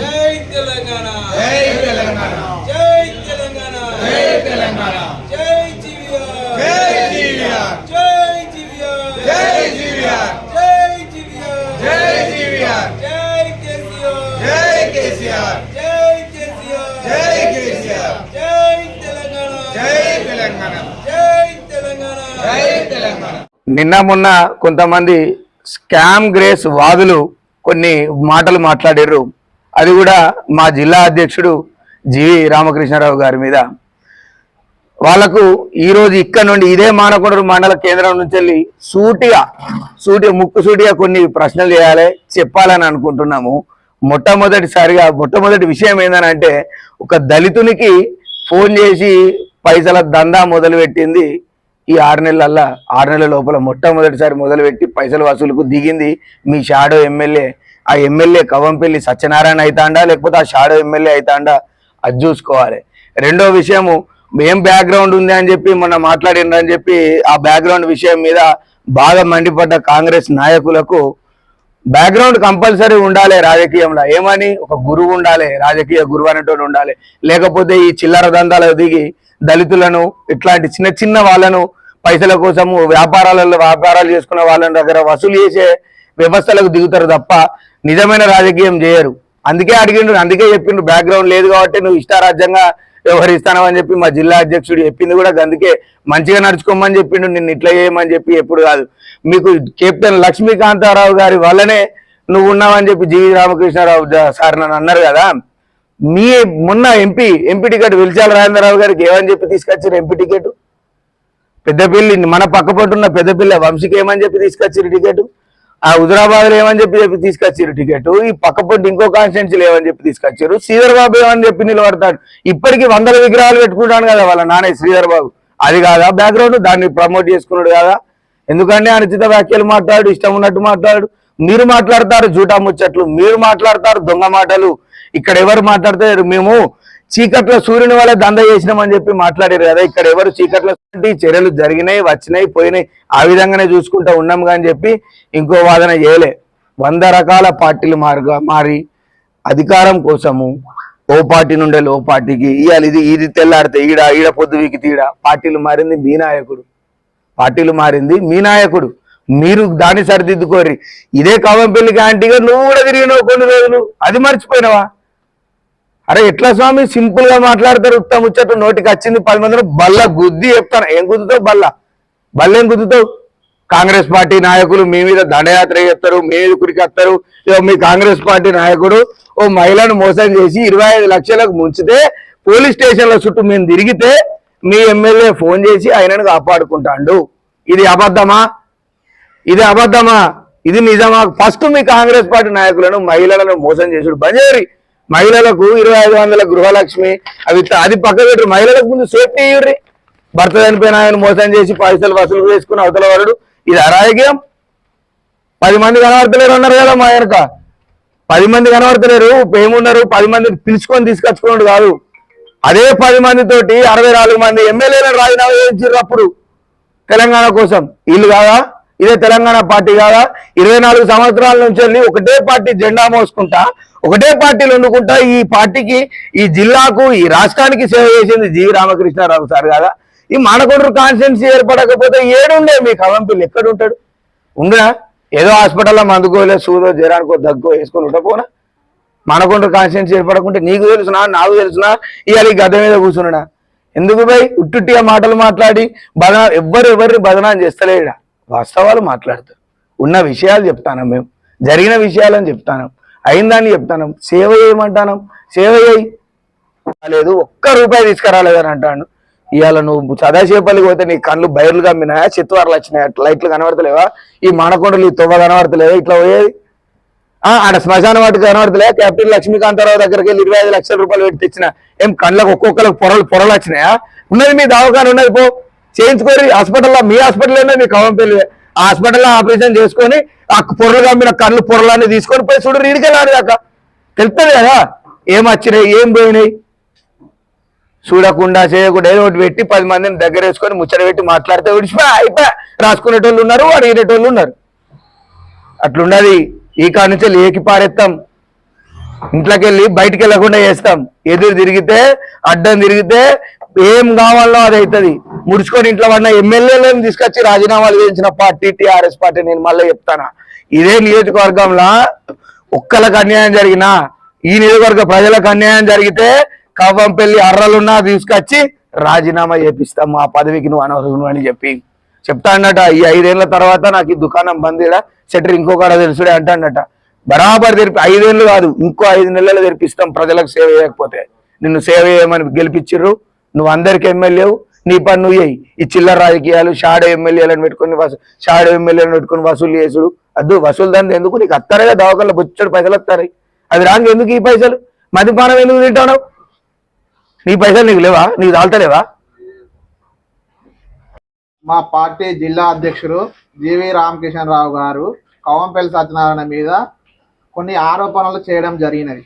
జై తెలంగాణ. జై తెలంగాణ. జై తెలంగాణ. జై తెలంగాణ. జై జీవీఆర్ జై జీవీఆర్ జై జీవీఆర్ జై జీవీఆర్ జై జీవీఆర్ జై జీవీఆర్ జై కేసీఆర్. జై కేసీఆర్. జై కేసీఆర్. జై కేసీఆర్. జై తెలంగాణ. జై తెలంగాణ. జై తెలంగాణ. జై తెలంగాణ. నిన్న మొన్న కొంతమంది స్కామ్ గ్రేస్ వాదులు కొన్ని మాటలు మాట్లాడారు అది కూడా మా జిల్లా అధ్యక్షుడు జీవి రామకృష్ణారావు గారి మీద. వాళ్ళకు ఈరోజు ఇక్కడ నుండి ఇదే మానకొండూరు మండల కేంద్రం నుంచి వెళ్ళి సూటిగా సూటి ముక్కు సూటిగా కొన్ని ప్రశ్నలు చేయాలి చెప్పాలని అనుకుంటున్నాము. మొట్టమొదటిసారిగా మొట్టమొదటి విషయం ఏంటంటే ఒక దళితునికి ఫోన్ చేసి పైసల దందా మొదలుపెట్టింది ఈ ఆరు నెలలల్లా. ఆరు నెలల లోపల మొట్టమొదటిసారి మొదలుపెట్టి పైసల వసూలుకు దిగింది మీ షాడో ఎమ్మెల్యే ఆ ఎమ్మెల్యే కవంపల్లి సత్యనారాయణ అవుతాండా లేకపోతే ఆ షాడో ఎమ్మెల్యే అవుతాండా అది చూసుకోవాలి. రెండో విషయము ఏం బ్యాక్గ్రౌండ్ ఉంది అని చెప్పి మొన్న మాట్లాడిండ్రని చెప్పి ఆ బ్యాక్గ్రౌండ్ విషయం మీద బాగా మండిపడ్డ కాంగ్రెస్ నాయకులకు బ్యాక్గ్రౌండ్ కంపల్సరీ ఉండాలి రాజకీయంలో. ఏమని? ఒక గురువు ఉండాలి రాజకీయ గురువు అనేటువంటి ఉండాలి. లేకపోతే ఈ చిల్లర దందాలు దిగి దళితులను ఇట్లాంటి చిన్న చిన్న వాళ్ళను పైసల కోసము వ్యాపారాలలో వ్యాపారాలు చేసుకున్న వాళ్ళని దగ్గర వసూలు చేసే వ్యవస్థలకు దిగుతారు తప్ప నిజమైన రాజకీయం చేయరు. అందుకే అడిగిండు అందుకే చెప్పిండు బ్యాక్గ్రౌండ్ లేదు కాబట్టి నువ్వు ఇష్టారాజ్యంగా వ్యవహరిస్తానని అని చెప్పి మా జిల్లా అధ్యక్షుడు చెప్పింది కూడా అందుకే మంచిగా నడుచుకోమని చెప్పిండు నిన్ను ఇట్లా చేయమని చెప్పి ఎప్పుడు కాదు. మీకు కెప్టెన్ లక్ష్మీకాంతారావు గారి వల్లనే నువ్వు ఉన్నావని చెప్పి జీవి రామకృష్ణారావు సార్ నన్ను అన్నారు కదా. మీ మొన్న MP MP ticket Velichala Rajendra Rao గారికి ఏమని చెప్పి తీసుకొచ్చారు ఎంపీ టికెట్? పెద్దపల్లి మన పక్క పట్టున్న పెద్దపల్లి వంశీకి ఏమని చెప్పి తీసుకొచ్చారు టికెట్? ఆ హుజరాబాద్లో ఏమని చెప్పి చెప్పి తీసుకొచ్చారు టికెట్ ఈ పక్కపొట్టి ఇంకో కాన్స్టిట్యున్సీలు ఏమని చెప్పి తీసుకొచ్చారు శ్రీధర్ బాబు ఏమని చెప్పి నిలబడతాడు? ఇప్పటికి వందల విగ్రహాలు పెట్టుకుంటాను కదా వాళ్ళ నాన్న శ్రీధర్ బాబు. అది కాదా? బ్యాక్గ్రౌండ్ దాన్ని ప్రమోట్ చేసుకున్నాడు కదా. ఎందుకంటే అనుచిత వ్యాఖ్యలు మాట్లాడు ఇష్టం ఉన్నట్టు మాట్లాడు. మీరు మాట్లాడతారు జూటా ముచ్చట్లు మీరు మాట్లాడతారు దొంగ మాటలు. ఇక్కడ ఎవరు మాట్లాడతారు? మేము చీకట్లో సూర్యుని వల్ల దంద చేసినామని చెప్పి మాట్లాడారు కదా. ఇక్కడ ఎవరు చీకట్లో చర్యలు జరిగినాయి వచ్చినాయి పోయినాయి. ఆ విధంగానే చూసుకుంటా ఉన్నాం కానీ చెప్పి ఇంకో వాదన చేయలే. వంద రకాల పార్టీలు మారుగా మారి అధికారం కోసము ఓ పార్టీ నుండే లో పార్టీకి ఇవాళ ఇది ఇది తెల్లాడితే ఈడ ఈడ పొద్దు వీకి తీడ. పార్టీలు మారింది మీ నాయకుడు. పార్టీలు మారింది మీ నాయకుడు. మీరు దాన్ని సరిదిద్దుకోరి ఇదే కవంపల్లి ఆంటీగా నువ్వు కూడా తిరిగినావు కొన్ని రోజులు. అది మర్చిపోయినావా? అరే ఎట్లా స్వామి? సింపుల్గా మాట్లాడతారు. ఉత్తమ ముచ్చట నోటికి వచ్చింది పది మందిలో బల్ల గుద్ది చెప్తాను. ఏం గుద్దుతావు బల్ల? బల్ల ఏం గుద్దుతావు? కాంగ్రెస్ పార్టీ నాయకులు మీ మీద దండయాత్ర చేస్తారు మీ మీద మీ కాంగ్రెస్ పార్టీ నాయకుడు ఓ మహిళను మోసం చేసి ఇరవై ఐదు లక్షలకు ముంచితే పోలీస్ స్టేషన్ల చుట్టూ మేము తిరిగితే మీ ఎమ్మెల్యే ఫోన్ చేసి ఆయనను కాపాడుకుంటాడు. ఇది అబద్ధమా? ఇది అబద్ధమా? ఇది నిజమా? ఫస్ట్ మీ కాంగ్రెస్ పార్టీ నాయకులను మహిళలను మోసం చేసుడు. బంజేరి మహిళలకు ఇరవై ఐదు వందల గృహలక్ష్మి అవి అది పక్క పెట్టరు. మహిళలకు ముందు సేఫ్టీ ఇవ్వరి భర్త చనిపోయిన ఆయన మోసం చేసి పైసలు వసూలు చేసుకుని అవతల వాడు ఇది అరాజకీయం పది మంది కనబడతలేరు అన్నారు కదా మా వెనక. పది మంది కనబడతలేరు ఏమున్నారు పది మందిని పిలుచుకొని తీసుకొచ్చుకున్నాడు కాదు. అదే పది మంది తోటి అరవై నాలుగు మంది ఎమ్మెల్యేలను రాజీనామా చేయించారు అప్పుడు. తెలంగాణ కోసం. వీళ్ళు కాదా? ఇదే తెలంగాణ పార్టీ కాదా? ఇరవై నాలుగు సంవత్సరాల నుంచి వెళ్ళి ఒకటే పార్టీ జెండా మోసుకుంటా ఒకటే పార్టీలు వండుకుంటా ఈ పార్టీకి ఈ జిల్లాకు ఈ రాష్ట్రానికి సేవ చేసింది జీవి రామకృష్ణారావు సార్ కదా? ఈ మానకొండ్రు కాన్స్టిట్యున్సీ ఏర్పడకపోతే ఏడుండే మీ కవంపిల్లు ఎక్కడ ఉంటాడు ఉండునా ఏదో హాస్పిటల్లో మందుకోలే సూదో జ్వరానికో దగ్గో వేసుకొని ఉండపోనా మానకొండ్రు కాన్స్టిట్యున్సీ ఏర్పడకుంటే నీకు తెలుసునా నాకు తెలుసునా? ఇవాళ ఈ గద్ద మీద కూర్చున్నా ఎందుకు పోయి ఉట్టుట్టిగా మాటలు మాట్లాడి బదనా ఎవ్వరు ఎవరిని బదనాం చేస్తలేడా? వాస్తవాలు మాట్లాడతారు ఉన్న విషయాలు చెప్తాను మేము. జరిగిన విషయాలని చెప్తాను. అయిందని చెప్తాను. సేవ చేయమంటాను. సేవ చేయి. లేదు ఒక్క రూపాయి తీసుకురాలేదని అంటాను ఇవాళ నువ్వు సదాశివపల్లికి పోతే నీ కళ్ళు బయర్లు కమ్మినాయా? చిత్వార్లు వచ్చినాయా? లైట్లు కనబడతలేవా? ఈ మానకొండలు ఈ తువ్వ కనబడతలేవా? ఇట్లా పోయేది? ఆ, ఆడ శ్మశాన వాటికి కనబడతలే కెప్టెన్ లక్ష్మీకాంతారావు దగ్గరికి వెళ్ళి ఇరవై ఐదు లక్షల రూపాయలు పెట్టి తెచ్చిన. ఏం కళ్ళకు ఒక్కొక్కరికి పొరలు పొరలు వచ్చినాయా? ఉన్నది మీ దవాఖాన ఉన్నది పో. చేయించుకోరు హాస్పిటల్లో మీ హాస్పిటల్ మీ కవంపల్లి ఆ హాస్పిటల్లో ఆపరేషన్ చేసుకొని ఆ పొరలు కమ్మిన కళ్ళు పొరలన్నీ తీసుకొని పోయి చూడు రీడికెళ్ళాడు దాకా. తెలుస్తుంది కదా? ఏం వచ్చినాయి ఏం పోయినాయి? చూడకుండా చేయకుండా ఏదో ఒకటి పెట్టి పది మందిని దగ్గర వేసుకొని ముచ్చట పెట్టి మాట్లాడితే విడిచిపోయి అయిపోయి రాసుకునేటోళ్ళు ఉన్నారు వాడు ఈనేటోళ్ళు ఉన్నారు. అట్లున్నది ఈ కాడ నుంచి లేకి పారేస్తాం ఇంట్లోకి వెళ్ళి బయటికి వెళ్ళకుండా చేస్తాం. ఎదురు తిరిగితే అడ్డం తిరిగితే ఏం కావాలో అది అవుతుంది ముడుచుకొని ఇంట్లో పడిన ఎమ్మెల్యేలను తీసుకొచ్చి రాజీనామాలు చేయించిన పార్టీ టీఆర్ఎస్ పార్టీ నేను మళ్ళీ చెప్తానా? ఇదే నియోజకవర్గంలో ఒక్కలకు అన్యాయం జరిగినా ఈ నియోజకవర్గ ప్రజలకు అన్యాయం జరిగితే కవ్వంపల్లి అర్రలున్నా తీసుకొచ్చి రాజీనామా చేపిస్తాం మా పదవికి నువ్వు అనవసరం అని చెప్పి. చెప్తా అన్నట ఈ ఐదేళ్ళ తర్వాత నాకు ఈ దుకాణం బందీడా సెటర్ ఇంకొకడ తెలుసుడే అంటాడట బరాబర్ తెరిపి ఐదేళ్ళు కాదు ఇంకో ఐదు నెలలు తెరిపిస్తాం ప్రజలకు సేవ చేయకపోతే. నిన్ను సేవ చేయమని గెలిపించిర్రు నువ్వు అందరికి ఎమ్మెల్యేవు నీ పని నువ్వు చేయి ఈ చిల్లర రాజకీయాలు షాడో ఎమ్మెల్యేలను పెట్టుకుని వసూ షాడో ఎమ్మెల్యేలను పెట్టుకుని వసూలు చేసుడు. అద్దు వసూలు దాన్ని ఎందుకు? నీకు అత్తారుగా దవాఖాన్లో బొచ్చడు పైసలు వస్తాయి. అది రాంగ్ ఎందుకు ఈ పైసలు? మద్యపానం ఎందుకు తింటావు నీ పైసలు నీకు లేవా? నీకు తాగుతలేవా? మా పార్టీ జిల్లా అధ్యక్షుడు జీవి రామకిషన్ రావు గారు కవంపల్లి సత్యనారాయణ మీద కొన్ని ఆరోపణలు చేయడం జరిగినవి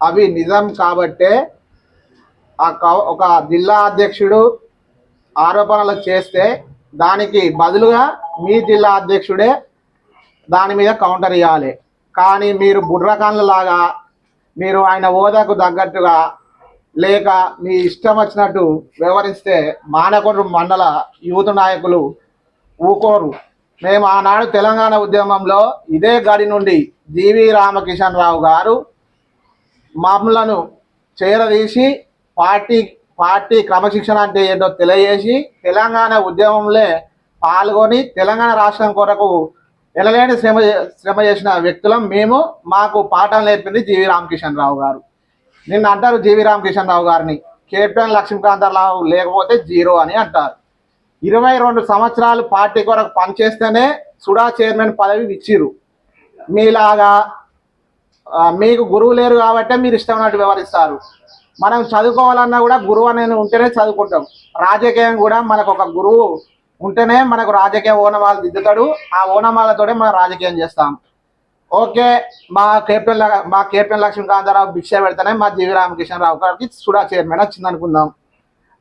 అవి నిజం కాబట్టే ఆ కవ- ఒక జిల్లా అధ్యక్షుడు ఆరోపణలు చేస్తే దానికి బదులుగా మీ జిల్లా అధ్యక్షుడే దాని మీద కౌంటర్ ఇవ్వాలి కానీ మీరు బుర్రకాన్లలాగా మీరు ఆయన హోదాకు తగ్గట్టుగా లేక మీ ఇష్టం వచ్చినట్టు వ్యవహరిస్తే మానకొండ మండల యూత్ నాయకులు ఊకోరు. మేము ఆనాడు తెలంగాణ ఉద్యమంలో ఇదే గడి నుండి జీవి రామకిషన్ రావు గారు మమ్మలను చేరదీసి పార్టీ పార్టీ క్రమశిక్షణ అంటే ఏంటో తెలియజేసి తెలంగాణ ఉద్యమంలో పాల్గొని తెలంగాణ రాష్ట్రం కొరకు ఎనలేని శ్రమ శ్రమ చేసిన వ్యక్తులం మేము మాకు పాఠం నేర్పింది జీవి రామకిషన్ రావు గారు. నిన్న అంటారు జీవి రామకిషన్ రావు గారిని. కెప్టెన్ లక్ష్మీకాంతరావు లేకపోతే జీరో అని అంటారు. ఇరవై రెండు సంవత్సరాలు పార్టీ కొరకు పనిచేస్తేనే సుడా చైర్మన్ పదవి ఇచ్చిర్రు. మీలాగా మీకు గురువు లేరు కాబట్టే మీరు ఇష్టమైనట్టు వ్యవహరిస్తారు. మనం చదువుకోవాలన్నా కూడా గురువు అనేది ఉంటేనే చదువుకుంటాం. రాజకీయం కూడా మనకు ఒక గురువు ఉంటేనే మనకు రాజకీయ ఓనమాలు దిద్దుతాడు. ఆ ఓనమాలతోనే మనం రాజకీయం చేస్తాం. ఓకే మా కేప్టెన్ ల- మా కేప్టెన్ లక్ష్మీకాంతారావు భిక్ష పెడితేనే మా జీవి రామకృష్ణరావు గారికి సుడా చైర్మన్ వచ్చింది అనుకుందాం.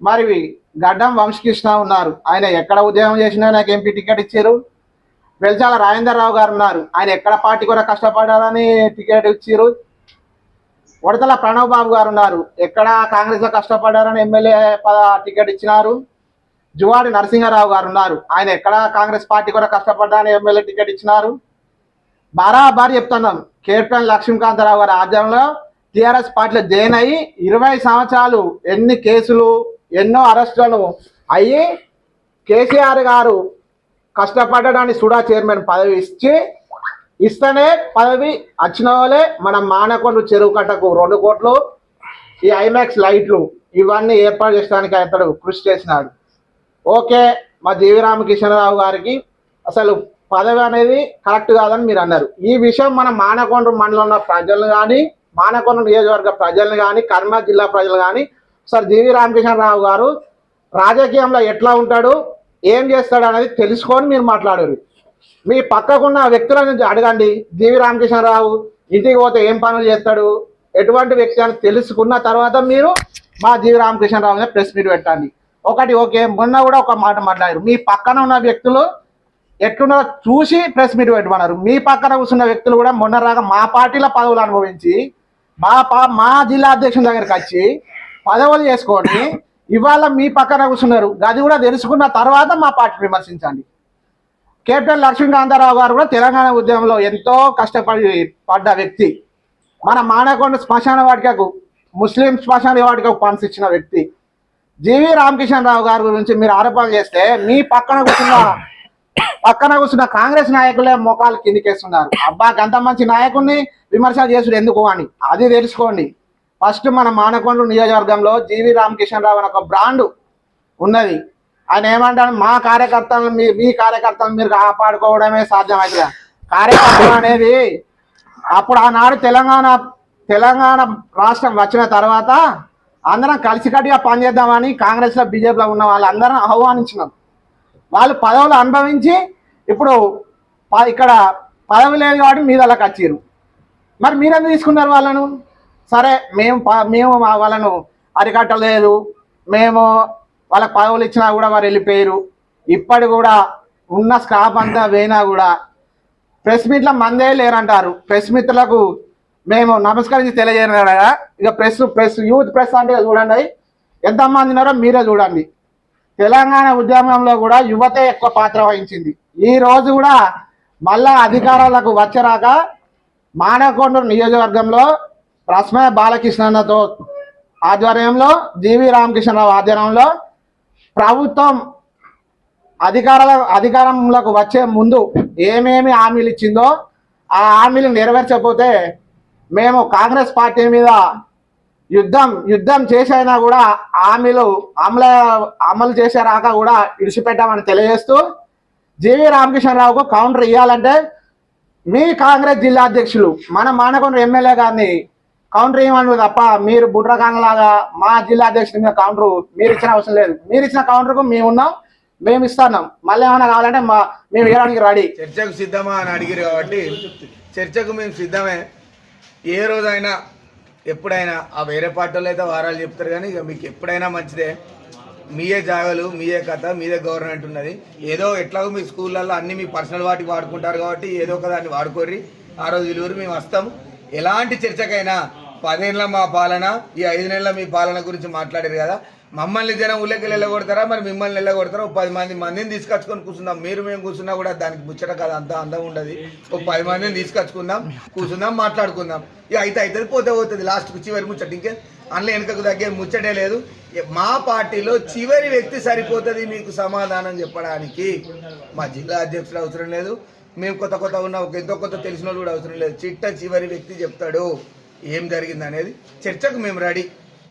మరి గడ్డం వంశకృష్ణ ఉన్నారు. ఆయన ఎక్కడ ఉద్యోగం చేసినా నాకు ఎంపీ టికెట్ ఇచ్చారు. వెల్చాల రాజేందర్ రావు గారు ఉన్నారు. ఆయన ఎక్కడ పార్టీ కూడా కష్టపడాలని టికెట్ ఇచ్చారు. వడతల ప్రణవ్ బాబు గారు ఉన్నారు. ఎక్కడ కాంగ్రెస్లో కష్టపడ్డారని ఎమ్మెల్యే పద టికెట్ ఇచ్చినారు? జువాడి నరసింహారావు గారు ఉన్నారు. ఆయన ఎక్కడ కాంగ్రెస్ పార్టీ కూడా కష్టపడ్డారని ఎమ్మెల్యే టికెట్ ఇచ్చినారు? బారాబారి చెప్తున్నాం. కేప్టెన్ లక్ష్మీకాంతరావు గారి ఆధ్వర్యంలో టిఆర్ఎస్ పార్టీలో జాయిన్ అయ్యి ఇరవై సంవత్సరాలు ఎన్ని కేసులు ఎన్నో అరెస్టులను అయ్యి కేసీఆర్ గారు కష్టపడడానికి సుడా చైర్మన్ పదవి ఇచ్చి ఇస్తేనే పదవి వచ్చిన వాళ్ళే మన మానకొండ చెరువు కట్టకు రెండు కోట్లు ఈ ఐమాక్స్ లైట్లు ఇవన్నీ ఏర్పాటు చేయడానికి అతడు కృషి చేసినాడు. ఓకే మా జీవి రామకిషన్రావు గారికి అసలు పదవి అనేది కరెక్ట్ కాదని మీరు అన్నారు. ఈ విషయం మన మానకొండ మండలంలో ఉన్న కానీ మానకొండ నియోజకవర్గ ప్రజలను కానీ కర్మ జిల్లా ప్రజలు కానీ సార్ జీవి రామకృష్ణరావు గారు రాజకీయంలో ఎట్లా ఉంటాడు ఏం చేస్తాడు అనేది తెలుసుకొని మీరు మాట్లాడారు. మీ పక్కకున్న వ్యక్తుల నుంచి అడగండి. జీవి రామకృష్ణరావు ఇంటికి పోతే ఏం పనులు చేస్తాడు? ఎటువంటి వ్యక్తి అని తెలుసుకున్న తర్వాత మీరు మా జీవి రామకృష్ణరావు ప్రెస్ మీట్ పెట్టండి. ఒకటి ఓకే మొన్న కూడా ఒక మాట మాట్లాడారు. మీ పక్కన ఉన్న వ్యక్తులు ఎట్లున్నారో చూసి ప్రెస్ మీట్ పెట్టమన్నారు. మీ పక్కన కూర్చున్న వ్యక్తులు కూడా మొన్న రాగా మా పార్టీలో పదవులు అనుభవించి మా పా మా జిల్లా అధ్యక్షుల దగ్గరికి వచ్చి పదవులు చేసుకొని ఇవాళ మీ పక్కన కూర్చున్నారు. అది కూడా తెలుసుకున్న తర్వాత మా పార్టీ విమర్శించండి. కెప్టెన్ లక్ష్మీకాంతారావు గారు కూడా తెలంగాణ ఉద్యమంలో ఎంతో కష్టపడి పడ్డ వ్యక్తి. మన మానకొండ శ్మశాన వాటికకు ముస్లిం శ్మశాన వాటికకు ఫండ్స్ ఇచ్చిన వ్యక్తి. జీవి రామకిషన్ రావు గారి గురించి మీరు ఆరోపణలు చేస్తే మీ పక్కన కూర్చున్న పక్కన కూర్చున్న కాంగ్రెస్ నాయకులే మోకాలు కిందికేస్తున్నారు. అబ్బా గంత మంచి నాయకుడిని విమర్శలు చేసుడు ఎందుకు అని. అది తెలుసుకోండి. ఫస్ట్ మన మానకొండ నియోజకవర్గంలో జీవి రామకిషన్ రావు అని ఒక బ్రాండ్ ఉన్నది. ఆయన ఏమంటాను మా కార్యకర్తలను మీ మీ కార్యకర్తలను మీరు కాపాడుకోవడమే సాధ్యమవుతుంది కార్యకర్తలు అనేది అప్పుడు ఆనాడు తెలంగాణ తెలంగాణ రాష్ట్రం వచ్చిన తర్వాత అందరం కలిసికట్టుగా పనిచేద్దామని కాంగ్రెస్లో బీజేపీలో ఉన్న వాళ్ళందరం ఆహ్వానించినాం. వాళ్ళు పదవులు అనుభవించి ఇప్పుడు ఇక్కడ పదవి లేదు కాబట్టి మీద వాళ్ళకి వచ్చిర్రు. మరి మీరెందుకు తీసుకున్నారు వాళ్ళను? సరే మేము ప- మేము మా వాళ్ళను అరికట్టలేదు. మేము వాళ్ళకి పదవులు ఇచ్చినా కూడా వారు వెళ్ళిపోయారు. ఇప్పటి కూడా ఉన్న స్టాఫ్ అంతా పోయినా కూడా ప్రెస్ మీట్లో మందే లేరంటారు. ప్రెస్ మిత్రులకు మేము నమస్కరించి తెలియజేయను ఇక ప్రెస్ ప్రెస్ యూత్ ప్రెస్ అంటే చూడండి. ఎంతమంది ఉన్నారో మీరే చూడండి. తెలంగాణ ఉద్యమంలో కూడా యువతే ఎక్కువ పాత్ర వహించింది. ఈ రోజు కూడా మళ్ళా అధికారాలకు వచ్చరాక మానకొండూరు నియోజకవర్గంలో రస్మయ బాలకృష్ణతో ఆధ్వర్యంలో జీవి రామకృష్ణరావు ఆధ్వర్యంలో ప్రభుత్వం అధికారాల అధికారంలోకి వచ్చే ముందు ఏమేమి హామీలు ఇచ్చిందో ఆ హామీలు నెరవేర్చకపోతే మేము కాంగ్రెస్ పార్టీ మీద యుద్ధం యుద్ధం చేసైనా కూడా హామీలు అమలు అమలు చేసేరాక కూడా ఇడిచిపెట్టామని తెలియజేస్తూ జీవి రామకృష్ణరావుకు కౌంటర్ ఇవ్వాలంటే మీ కాంగ్రెస్ జిల్లా అధ్యక్షులు మన మానకొండ ఎమ్మెల్యే గారిని కౌంటర్ ఇవ్వమని తప్ప మీరు బుడ్రకాన్లాగా మా జిల్లా అధ్యక్షుడి మీద కౌంటర్ మీరు ఇచ్చిన అవసరం లేదు. మీరు ఇచ్చిన కౌంటర్కు మేము ఉన్నాం మేము ఇస్తున్నాం. మళ్ళీ ఏమైనా కావాలంటే మా మేము ఇవ్వడానికి రెడీ. చర్చకు సిద్ధమా అని అడిగారు కాబట్టి చర్చకు మేము సిద్ధమే. ఏ రోజైనా ఎప్పుడైనా ఆ వేరే పార్టీలో అయితే వారాలు చెప్తారు కానీ ఇక మీకు ఎప్పుడైనా మంచిదే. మీయే జాగాలు మీయే కథ మీదే గవర్నమెంట్ ఉన్నది. ఏదో ఎట్లాగో మీ స్కూళ్ళల్లో అన్ని మీ పర్సనల్ వాటికి వాడుకుంటారు కాబట్టి ఏదో ఒక దాన్ని వాడుకోర్రి. ఆ రోజు ఇలువురు మేము వస్తాం. ఎలాంటి చర్చకైనా పదేళ్ళ మా పాలన ఈ ఐదు నెలల మీ పాలన గురించి మాట్లాడారు కదా. మమ్మల్ని జనం ఊళ్ళకి వెళ్ళగొడతారా మరి మిమ్మల్ని వెళ్ళగొడతారా ఒక పది మంది మందిని తీసుకొచ్చుకొని కూర్చుందాం. మీరు మేము కూర్చున్నా కూడా దానికి ముచ్చట కదా అంత అందం ఉండదు. ఒక పది మందిని తీసుకొచ్చుకుందాం కూర్చుందాం మాట్లాడుకుందాం. ఇక అయితే అవుతుంది పోతే పోతుంది. లాస్ట్కి చివరి ముచ్చట. ఇంకే? అందులో వెనుకకు తగ్గే ముచ్చటే లేదు. మా పార్టీలో చివరి వ్యక్తి సరిపోతుంది మీకు సమాధానం చెప్పడానికి. మా జిల్లా అధ్యక్షుడు అవసరం లేదు. మేము కొత్త కొత్త ఉన్న. ఒక ఎంతో కొత్త తెలిసిన వాళ్ళు కూడా అవసరం లేదు. చిట్ట చివరి వ్యక్తి చెప్తాడు. ఏం జరిగింది అనేది చర్చకు మేము రెడీ.